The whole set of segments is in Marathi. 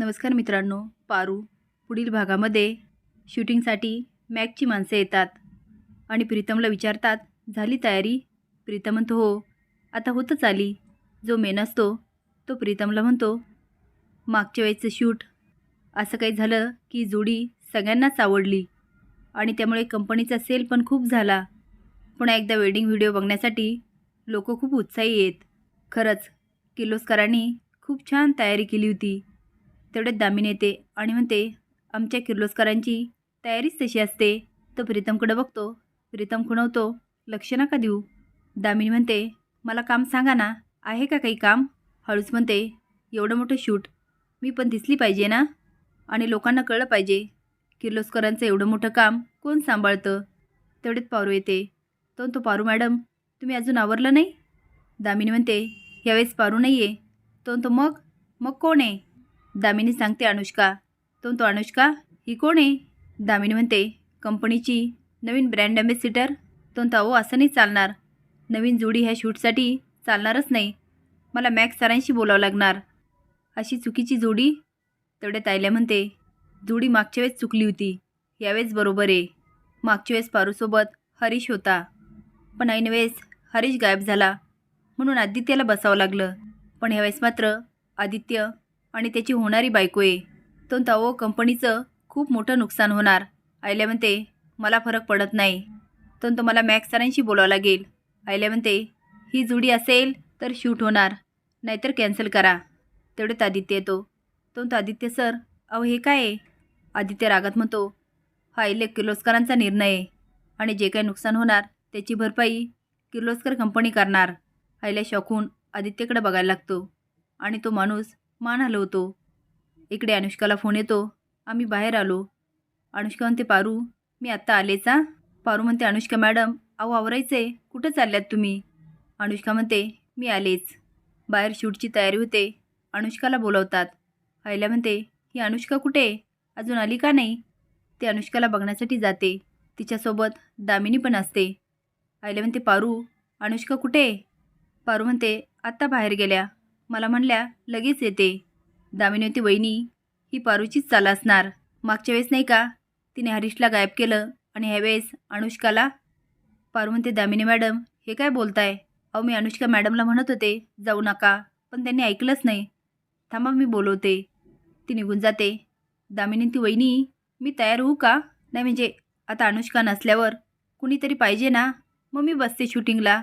नमस्कार मित्रांनो पारू पुढील भागामध्ये शूटिंगसाठी मॅकची माणसं येतात आणि प्रीतमला विचारतात झाली तयारी? प्रीतम म्हणतो हो. आता होतच आली. जो मेन असतो तो प्रीतमला म्हणतो मागच्या वेळेचं शूट असं काही झालं की जोडी सगळ्यांनाच आवडली आणि त्यामुळे कंपनीचा सेल पण खूप झाला. पुन्हा एकदा वेडिंग व्हिडिओ बघण्यासाठी लोक खूप उत्साही आहेत. खरंच किर्लोस्करांनी खूप छान तयारी केली होती. तेवढ्यात दामिनी येते आणि म्हणते आमच्या किर्लोस्करांची तयारीच तशी असते. तो प्रीतमकडं बघतो. प्रीतम खुणवतो लक्ष नका देऊ. दामिनी म्हणते मला काम सांगा ना. आहे का काही काम? हळूच म्हणते एवढं मोठं शूट मी पण दिसली पाहिजे ना? आणि लोकांना कळलं पाहिजे. किर्लोस्करांचं एवढं मोठं काम कोण सांभाळतं? तेवढेच पारू येते. तो तो पारू मॅडम. तुम्ही अजून आवरलं नाही? दामिनी म्हणते यावेळेस पारू नाही आहे तो तो मग? मग कोण आहे? दामिनी सांगते अनुष्का. तो तो अनुष्का ही कोण आहे? दामिनी म्हणते कंपनीची नवीन ब्रँड ॲम्बेसिडर. तो तो अहो असं नाही चालणार. नवीन जोडी ह्या शूटसाठी चालणारच नाही. मला मॅक्स सरांशी बोलावं लागणार. अशी चुकीची जोडी? तेवढ्यात आयल्या म्हणते जोडी मागच्या वेळेस चुकली होती. यावेळेस बरोबर आहे. मागच्या वेळेस पारूसोबत हरीश होता. पण ऐन वेळेस हरीश गायब झाला. म्हणून आदित्यला बसावं लागलं. पण ह्यावेळेस मात्र आदित्य आणि त्याची होणारी बायको आहे. तो तवो कंपनीचं खूप मोठं नुकसान होणार. आयल्या म्हणते मला फरक पडत नाही. तो तो मला मॅक्स सरांशी बोलावं लागेल. आयल्या म्हणते ही जुडी असेल तर शूट होणार नाहीतर कॅन्सल करा. तेवढेच आदित्य येतो. तो आदित्य सर अहो हे काय आहे? आदित्य रागात म्हणतो हा इले किर्लोस्करांचा निर्णय आहे आणि जे काही नुकसान होणार त्याची भरपाई किर्लोस्कर कंपनी करणार. आईला शॉकून आदित्यकडे बघायला लागतो आणि तो माणूस मान हलवतो. इकडे अनुष्काला फोन येतो. आम्ही बाहेर आलो. अनुष्का म्हणते पारू मी आत्ता आलेचा पारू म्हणते अनुष्का मॅडम अहो आवरायचं आहे कुठं चालल्यात तुम्ही? अनुष्का म्हणते मी आलेच. बाहेर शूटची तयारी होते. अनुष्काला बोलवतात. आईला म्हणते ही अनुष्का कुठे अजून आली का नाही? ते अनुष्काला बघण्यासाठी जाते. तिच्यासोबत दामिनी पण असते. आईला म्हणते पारू अनुष्का कुठे पारू म्हणते आत्ता बाहेर गेल्या. मला म्हणल्या लगेच येते. दामिनी वहिनी ही पारूचीच चाल असणार. मागच्या वेळेस नाही का तिने हरीशला गायब केलं आणि ह्यावेळेस अनुष्काला? पारू म्हणते दामिनी मॅडम हे काय बोलताय? अहो मी अनुष्का मॅडमला म्हणत होते जाऊ नका पण त्यांनी ऐकलंच नाही. थांबा मी बोलवते. ती निघून जाते. दामिनी ती वहिनी मी तयार होऊ का? नाही म्हणजे आता अनुष्का नसल्यावर कुणीतरी पाहिजे ना? मग मी बसते शूटिंगला.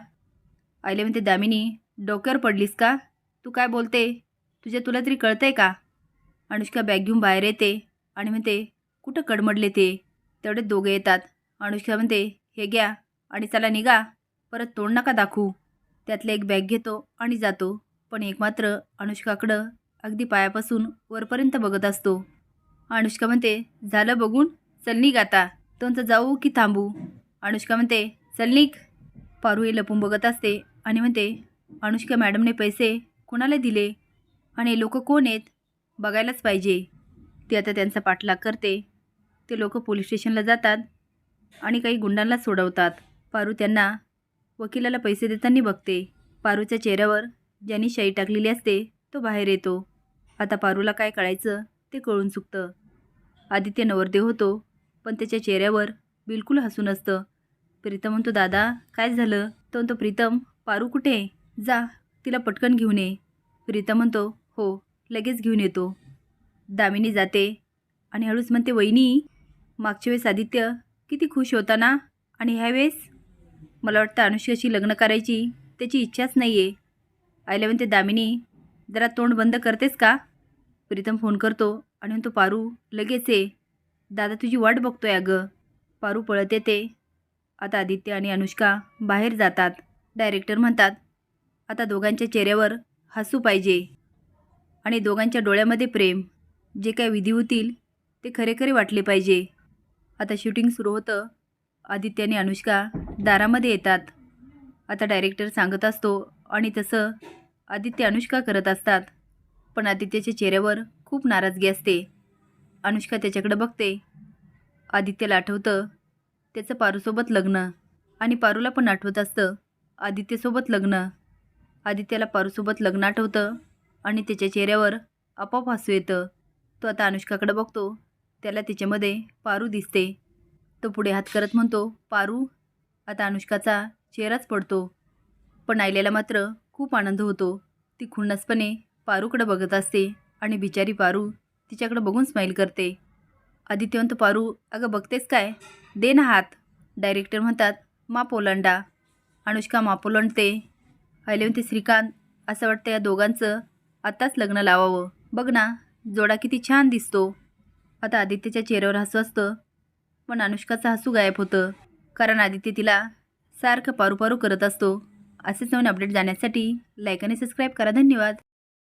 आईले म्हणते दामिनी डोक्यावर पडलीस का? तू काय बोलते? तुझ्या तुला तरी कळतंय का? अनुष्का बॅग घेऊन बाहेर येते आणि म्हणते कुठं कडमडले ते? तेवढे दोघे येतात. अनुष्का म्हणते हे घ्या आणि चला निघा. परत तोंड नका दाखवू. त्यातलं एक बॅग घेतो आणि जातो. पण एक मात्र अनुष्काकडं अगदी पायापासून वरपर्यंत बघत असतो. अनुष्का म्हणते झालं बघून? चल निघ आता. तुमचं जाऊ की थांबू? अनुष्का म्हणते चल निघ. पारू हे लपून बघत असते आणि म्हणते अनुष्का मॅडमने पैसे कोणाला दिले? आणि लोक कोण आहेत? बघायलाच पाहिजे. ती आता त्यांचा पाठलाग करते. ते लोक पोलीस स्टेशनला जातात आणि काही गुंडांना सोडवतात. पारू त्यांना वकिलाला पैसे देताना बघते. पारूच्या चेहऱ्यावर ज्यांनी शाई टाकलेली असते तो बाहेर येतो. आता पारूला काय कळायचं ते कळून चुकतं. आदित्य नवरदेव होतो पण त्याच्या चेहऱ्यावर बिलकुल हसू नसतं. प्रीतम म्हणतो दादा काय झालं? तो म्हणतो प्रीतम पारू कुठे आहे? जा तिला पटकन घेऊन ये. प्रीतम म्हणतो हो लगेच घेऊन येतो. दामिनी जाते आणि हळूच म्हणते वहिनी मागच्या वेळेस आदित्य किती खुश होता ना? आणि ह्यावेळेस मला वाटतं अनुष्काशी लग्न करायची त्याची इच्छाच नाही आहे आयल्या म्हणते दामिनी जरा तोंड बंद करतेस का? प्रीतम फोन करतो आणि म्हणतो पारू लगेच ये. दादा तुझी वाट बघतोय अगं. पारू पळत येते. आता आदित्य आणि अनुष्का बाहेर जातात. डायरेक्टर म्हणतात आता दोघांच्या चेहऱ्यावर हसू पाहिजे आणि दोघांच्या डोळ्यामध्ये प्रेम जे काय विधी होतील ते खरे खरे वाटले पाहिजे. आता शूटिंग सुरू होतं. आदित्य आणि अनुष्का दारामध्ये येतात. आता डायरेक्टर सांगत असतो आणि तसं आदित्य अनुष्का करत असतात. पण आदित्यच्या चेहऱ्यावर खूप नाराजगी असते. अनुष्का त्याच्याकडे बघते. आदित्यला आठवतं त्याचं पारूसोबत लग्न आणि पारूला पण आठवत असतं आदित्यसोबत लग्न. आदित्याला पारूसोबत लग्न आठवतं आणि त्याच्या चेहऱ्यावर आपोआप हसू येतं. तो आता अनुष्काकडे बघतो. त्याला तिच्यामध्ये पारू दिसते. तो पुढे हात करत म्हणतो पारू. आता अनुष्काचा चेहराच पडतो. पण आयल्याला मात्र खूप आनंद होतो. ती खुन्नसपणे पारूकडे बघत असते आणि बिचारी पारू तिच्याकडे बघून स्माईल करते. आदित्यवंत पारू अगं बघतेस काय? दे ना हात. डायरेक्टर म्हणतात माप ओलांडा. अनुष्का माप ओलांडते. आयल्यावंती श्रीकांत असं वाटतं या दोघांचं आत्ताच लग्न लावावं. बघ ना जोडा किती छान दिसतो. आता आदित्यच्या चेहऱ्यावर हसू असतं पण अनुष्काचं हसू गायब होतं कारण आदित्य तिला सारखं पारूपारू पारू करत असतो. असेच नवीन अपडेट जाण्यासाठी लाईक आणि सबस्क्राईब करा. धन्यवाद.